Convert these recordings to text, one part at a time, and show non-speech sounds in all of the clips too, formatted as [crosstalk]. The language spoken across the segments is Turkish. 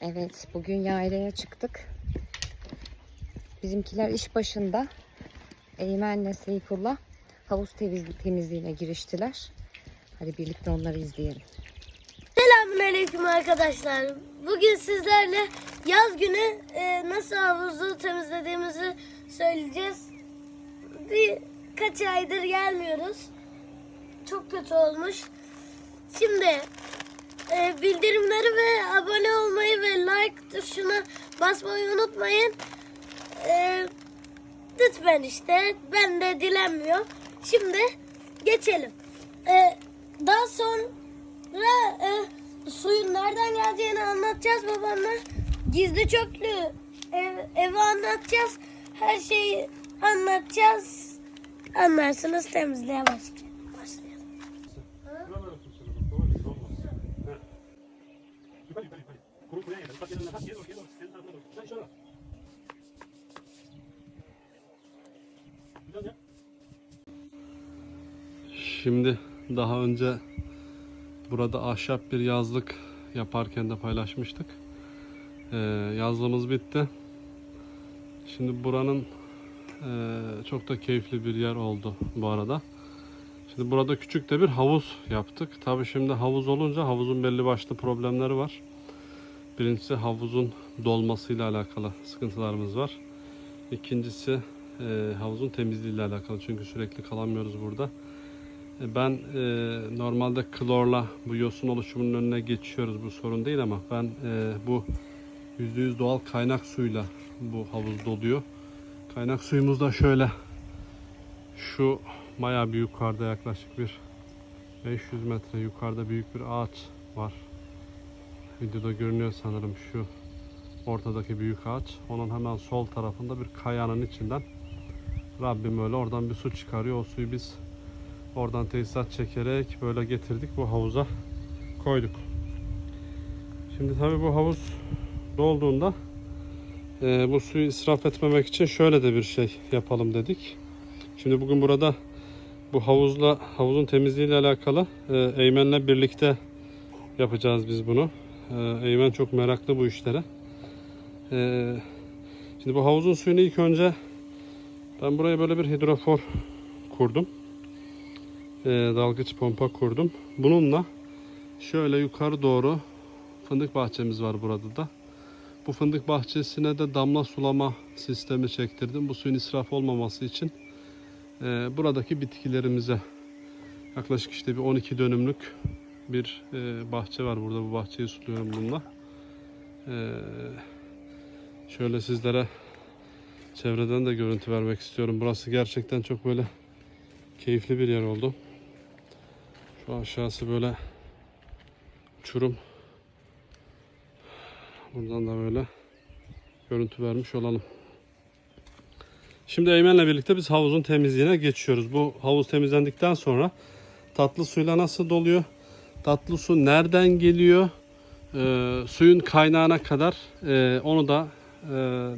Evet, bugün yaylaya çıktık. Bizimkiler iş başında. Eymen'le Seyfullah havuz temiz- temizliğine giriştiler. Hadi birlikte onları izleyelim. Selamünaleyküm arkadaşlar. Bugün sizlerle yaz günü e, nasıl havuzu temizlediğimizi söyleyeceğiz. Birkaç aydır gelmiyoruz. Çok kötü olmuş. Şimdi e, bildirimleri ve abone olmayı ve like tuşuna basmayı unutmayın. E, lütfen işte ben de dilenmiyor. Şimdi geçelim. E, daha sonra e, suyun nereden geleceğini anlatacağız babamla. Gizli çöplü ev, evi anlatacağız. Her şeyi anlatacağız. Anlarsınız temizliğe başlayalım. başlayalım. Buralara tutsun. Doğru, doğru olmaz. Heh. Yukarı, yukarı, Şimdi daha önce burada ahşap bir yazlık yaparken de paylaşmıştık. Ee, yazlığımız bitti. Şimdi buranın eee, çok da keyifli bir yer oldu bu arada. Şimdi burada küçük de bir havuz yaptık. Tabii şimdi havuz olunca havuzun belli başlı problemleri var. Birincisi havuzun dolmasıyla alakalı sıkıntılarımız var. İkincisi e, havuzun temizliğiyle alakalı. Çünkü sürekli kalamıyoruz burada. E, ben e, normalde klorla bu yosun oluşumunun önüne geçiyoruz. Bu sorun değil ama ben e, bu %100 doğal kaynak suyla bu havuz doluyor. Kaynak suyumuz da şöyle şu Bayağı bir yukarıda yaklaşık bir 500 metre yukarıda büyük bir ağaç var. Videoda görünüyor sanırım şu ortadaki büyük ağaç. Onun hemen sol tarafında bir kayanın içinden Rabbim öyle oradan bir su çıkarıyor. O suyu biz oradan tesisat çekerek böyle getirdik bu havuza koyduk. Şimdi tabii bu havuz dolduğunda e, bu suyu israf etmemek için şöyle de bir şey yapalım dedik. Şimdi bugün burada bu havuzla havuzun temizliğiyle alakalı e, Eymen'le birlikte yapacağız biz bunu. E, Eymen çok meraklı bu işlere. E, şimdi bu havuzun suyunu ilk önce ben buraya böyle bir hidrofor kurdum. E, dalgıç pompa kurdum. Bununla şöyle yukarı doğru fındık bahçemiz var burada da. Bu fındık bahçesine de damla sulama sistemi çektirdim. Bu suyun israf olmaması için e, buradaki bitkilerimize yaklaşık işte bir 12 dönümlük bir e, bahçe var burada bu bahçeyi suluyorum bununla. E, şöyle sizlere çevreden de görüntü vermek istiyorum. Burası gerçekten çok böyle keyifli bir yer oldu. Şu aşağısı böyle uçurum. Buradan da böyle görüntü vermiş olalım. Şimdi Eymen'le birlikte biz havuzun temizliğine geçiyoruz. Bu havuz temizlendikten sonra tatlı suyla nasıl doluyor? Tatlı su nereden geliyor? Ee, suyun kaynağına kadar e, onu da e,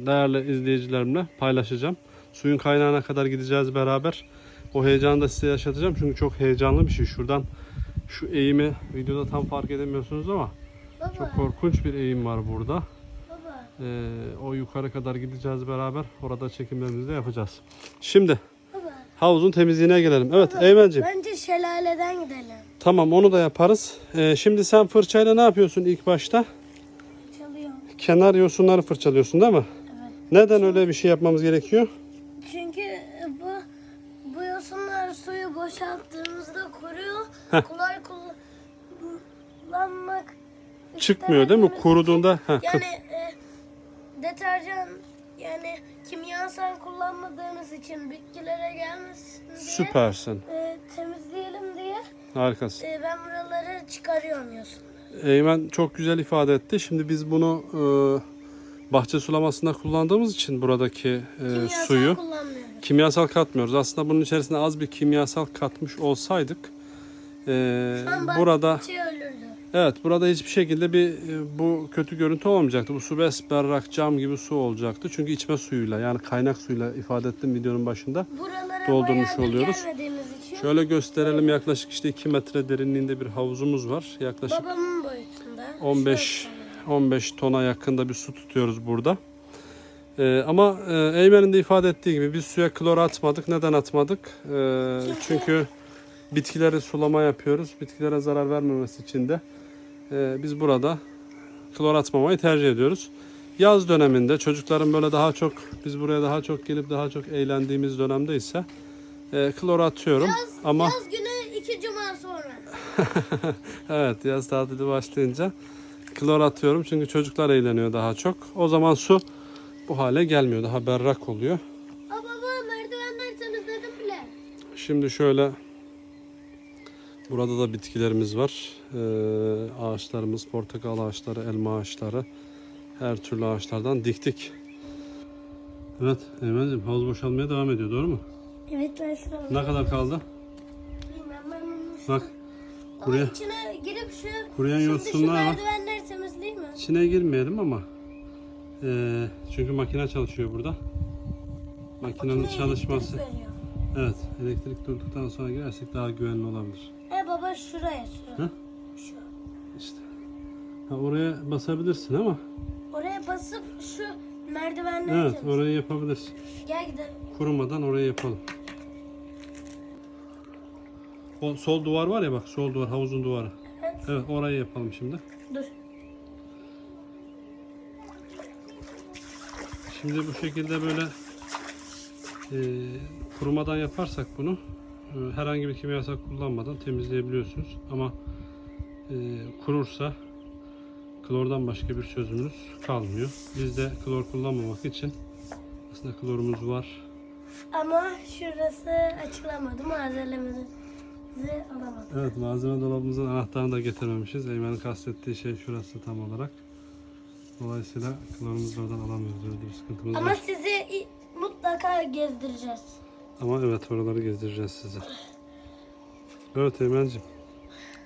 değerli izleyicilerimle paylaşacağım. Suyun kaynağına kadar gideceğiz beraber. O heyecanı da size yaşatacağım. Çünkü çok heyecanlı bir şey. Şuradan şu eğimi videoda tam fark edemiyorsunuz ama Baba, çok korkunç bir eğim var burada. baba. Ee, o yukarı kadar gideceğiz beraber. Orada çekimlerimizi de yapacağız. Şimdi Baba. havuzun temizliğine gelelim. Evet baba, Eymen'ciğim. Bence şelaleden gidelim. Tamam onu da yaparız. Ee, şimdi sen fırçayla ne yapıyorsun ilk başta? Çalıyorum. Kenar yosunları fırçalıyorsun değil mi? Evet. Neden öyle bir şey yapmamız gerekiyor? Çünkü bu bu yosunlar suyu boşalttığımızda kuruyor. Heh. Kolay kullanmak Çıkmıyor değil mi? Kuruduğunda. Heh, Yani e, deterjan yani kimyasal kullanmadığımız için bitkilere gelmesin diye Süpersin. e, Harikasın. e, ben buraları çıkarıyorum yosunları. Eymen çok güzel ifade etti. Şimdi biz bunu e, bahçe sulamasında kullandığımız için buradaki e, Kimyasal suyu kullanmıyoruz. kimyasal katmıyoruz. Aslında bunun içerisine az bir kimyasal katmış olsaydık e, burada evet burada hiçbir şekilde bir e, bu kötü görüntü olmayacaktı. Bu su besberrak cam gibi su olacaktı. Çünkü içme suyuyla yani kaynak suyuyla ifade ettim videonun başında. Buralara Doldurmuş oluyoruz. için Şöyle gösterelim yaklaşık işte 2 metre derinliğinde bir havuzumuz var. Yaklaşık babamın boyutunda. 15 Şöyle sanırım. 15 tona yakında bir su tutuyoruz burada. Ee, ama e, Eymen'in de ifade ettiği gibi biz suya klor atmadık. Neden atmadık? Ee, çünkü bitkileri sulama yapıyoruz. Bitkilere zarar vermemesi için de e, biz burada klor atmamayı tercih ediyoruz. Yaz döneminde çocukların böyle daha çok biz buraya daha çok gelip daha çok eğlendiğimiz dönemde ise e, klor atıyorum. ama Yaz günü iki cuma sonra. [laughs] evet yaz tatili başlayınca klor atıyorum çünkü çocuklar eğleniyor daha çok. O zaman su bu hale gelmiyor. Daha berrak oluyor. Aa baba merdivenler temizledim bile. Şimdi şöyle burada da bitkilerimiz var. Ee, ağaçlarımız, portakal ağaçları, elma ağaçları, her türlü ağaçlardan diktik. Evet, Eymen'ciğim havuz boşalmaya devam ediyor doğru mu? Evet ben şu. Ne kadar kaldı? Bilmem ben bunu. Bak Ama buraya içine girip şu, kuruyan şimdi şu yosunlar var. merdivenleri temizleyeyim mi? İçine girmeyelim ama ee, çünkü makine çalışıyor burada. Makinenin Makineye çalışması. elektrik veriyor. Evet, elektrik durduktan sonra girersek daha güvenli olabilir. E baba şuraya şu. Hı? Şu. İşte. Ha, oraya basabilirsin ama Oraya basıp şu merdivenleri evet temizle. orayı yapabilirsin. Gel gidelim. Kurumadan orayı yapalım. O sol duvar var ya bak sol duvar havuzun duvarı. Evet. Evet orayı yapalım şimdi. Dur. Şimdi bu şekilde böyle e, kurumadan yaparsak bunu e, herhangi bir kimyasal kullanmadan temizleyebiliyorsunuz. Ama e, kurursa klordan başka bir çözümünüz kalmıyor. Biz de klor kullanmamak için aslında klorumuz var. Ama şurası açılamadı. Malzememizi alamadım. Evet malzeme dolabımızın anahtarını da getirmemişiz. Eymen'in kastettiği şey şurası tam olarak. Dolayısıyla klorumuzu oradan alamıyoruz. Öyle bir sıkıntımız Ama var. sizi mutlaka gezdireceğiz. Ama evet oraları gezdireceğiz size. Evet Eymen'ciğim.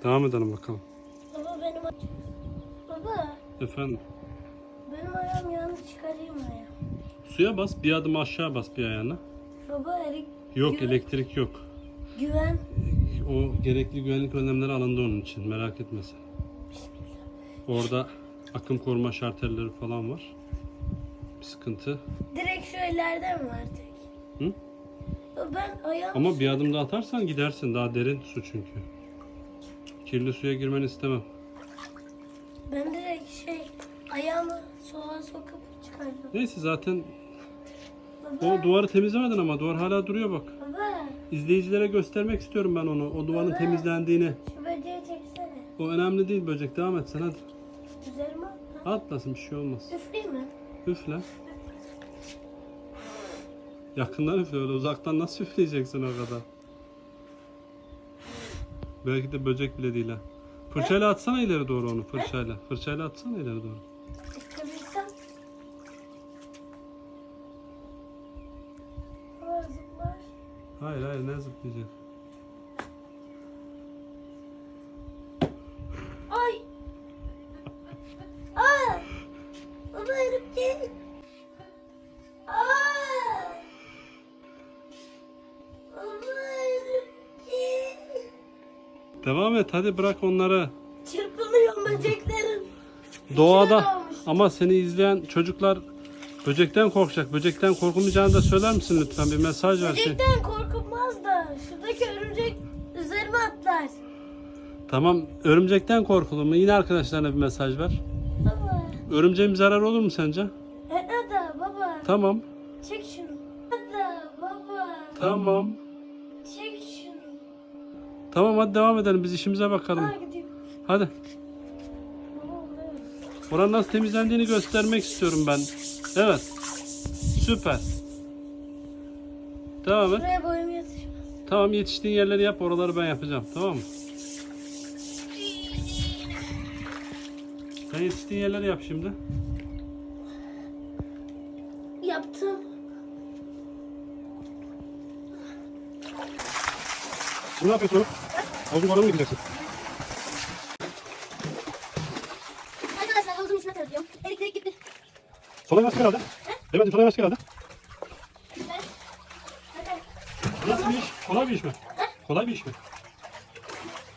Devam edelim bakalım. Baba benim Baba Efendim. benim ayağım yanlış çıkarayım ayağım. Suya bas bir adım aşağı bas bir ayağına. Baba erik Yok Güven- elektrik yok. güven. O gerekli güvenlik önlemleri alındı onun için merak etme sen. Orada akım koruma şartelleri falan var. Bir sıkıntı. Direkt şu ileride mi var tek? Hı? Ben ayağım Ama bir adım daha atarsan gidersin. Daha derin su çünkü. Kirli suya girmeni istemem. ben direkt şey ayağımı soğuğa sokup çıkardım. Neyse zaten Baba, o duvarı temizlemedin ama duvar hala duruyor bak. baba İzleyicilere göstermek istiyorum ben onu. O duvarın temizlendiğini. şu böceği çeksene. O önemli değil böcek. Devam et sen hadi. Üzerime atla. Atlasın bir şey olmaz. Üfleyeyim mi? Üfle. Yakından üfle öyle uzaktan nasıl üfleyeceksin o kadar? Belki de böcek bile değil ha. Fırçayla atsana ileri doğru onu fırçayla. Fırçayla atsana ileri doğru. Hayır hayır ne zıplayacak? Ay! Aa! Baba örümcek. Aa! Baba örümcek. Devam et hadi bırak onları. Çırpınıyor böceklerin. Doğada ama seni izleyen çocuklar böcekten korkacak. Böcekten korkulmayacağını da söyler misin lütfen bir mesaj ver. Böcekten korkulmaz da şuradaki örümcek üzerime atlar. Tamam örümcekten korkulur mu? Yine arkadaşlarına bir mesaj ver. Baba. Örümceğin bir zararı olur mu sence? E, Ada baba. Tamam. Çek şunu. Ada baba. Tamam. Çek şunu. Tamam hadi devam edelim. Biz işimize bakalım. Aa gidiyor. Hadi. Oranın nasıl temizlendiğini göstermek istiyorum ben. Evet. Süper. Devam et. Buraya boyum yetişmez. Tamam yetiştiğin yerleri yap. Oraları ben yapacağım. Tamam mı? Sen yetiştiğin yerleri yap şimdi. Yaptım. Ne yapıyorsun? Oraya mı gideceksin? Arkadaşlar havuzun içine tarıyorum. Elektrik gitti. Sola yanaştık herhalde. Evet sola yanaştık herhalde. Nasıl bir iş? Kolay bir iş mi? Kolay bir iş mi?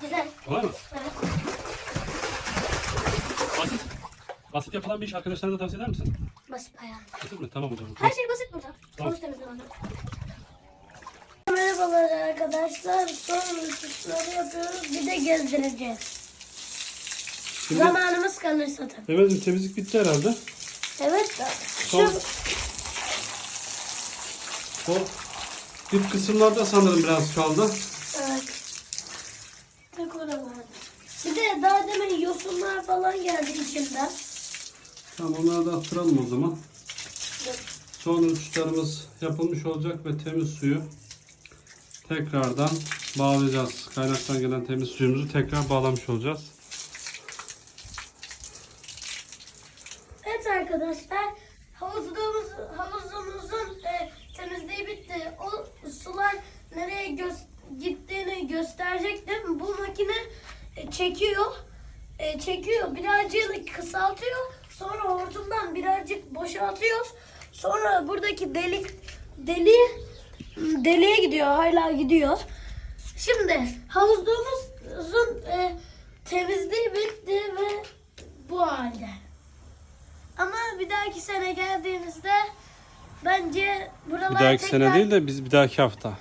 Güzel. Kolay mı? Evet. Basit. Basit yapılan bir iş arkadaşlarına da tavsiye eder misin? Basit bayağı. Basit mi? Tamam hocam. Her şey basit burada. Havuz temizlemede. Merhabalar arkadaşlar. Son uçuşları yapıyoruz. Bir de gezdireceğiz. Şimdi Zamanımız kalırsa tabii. Mehmet'im temizlik bitti herhalde. Evet. Son Şu, o dip kısımlarda sanırım biraz kaldı. evet. Tek oralar. Bir de daha demin yosunlar falan geldi içinden. Tamam onları da attıralım o zaman. Son uçuşlarımız yapılmış olacak ve temiz suyu tekrardan bağlayacağız. Kaynaktan gelen temiz suyumuzu tekrar bağlamış olacağız. Evet arkadaşlar. Havuzumuz, havuzumuzun e, temizliği bitti. O sular nereye gö- gittiğini gösterecektim. Bu makine e, çekiyor. E, çekiyor. Birazcık kısaltıyor. Sonra hortumdan birazcık boşaltıyor. Sonra buradaki delik deli deliğe gidiyor. Hala gidiyor. Şimdi havuzumuzun e, temizliği bitti ve bu halde. Ama bir dahaki sene geldiğinizde bence buralar Bir dahaki tekrar... sene değil de biz bir dahaki hafta.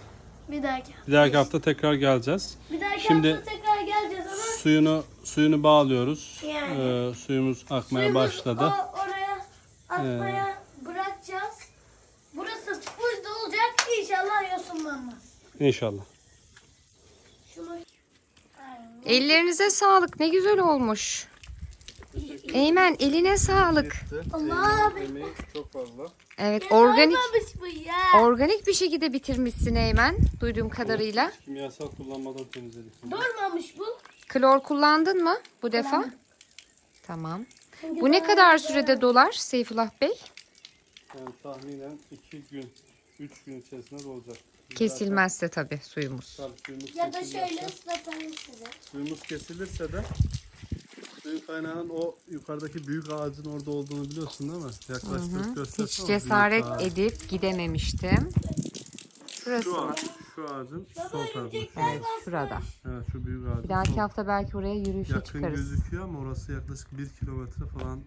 Bir dahaki. Bir dahaki hafta tekrar geleceğiz. Bir dahaki Şimdi- hafta tekrar geleceğiz ama Suyunu suyunu bağlıyoruz. Yani. Ee, suyumuz akmaya suyumuzu başladı. O, oraya atmaya bırakacağız. Burası full dolacak. İnşallah yosunlanmaz. İnşallah. Ellerinize sağlık. Ne güzel olmuş. Eymen eline sağlık. Allah çok fazla. Evet organik Olmamış bu ya. organik bir şekilde bitirmişsin Eymen duyduğum kadarıyla. Kimyasal kullanmadan temizledik. Durmamış bu. Klor kullandın mı bu defa? Tamam. Bu ne kadar sürede dolar Seyfullah Bey? Yani tahminen 2 gün, 3 gün içerisinde dolacak. Kesilmezse tabii suyumuz. Tabii suyumuz Ya da şöyle ıslatalım size. Suyumuz kesilirse de suyun kaynağının o yukarıdaki büyük ağacın orada olduğunu biliyorsun değil mi? Yaklaştırıp göstersene. Hiç o cesaret edip gidememiştim. Şurası Şu mı? ağaç, şu ağacın sol tarafı. Evet şurada. Evet şu büyük ağacın Bir dahaki sol- hafta belki oraya yürüyüşe yakın çıkarız. gözüküyor ama orası yaklaşık 1 kilometre falan.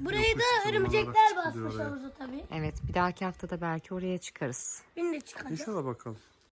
Burayı da örümcekler basmış havuza tabii. Evet bir dahaki hafta da belki oraya çıkarız. Şimdi çıkacak. İnşallah bakalım.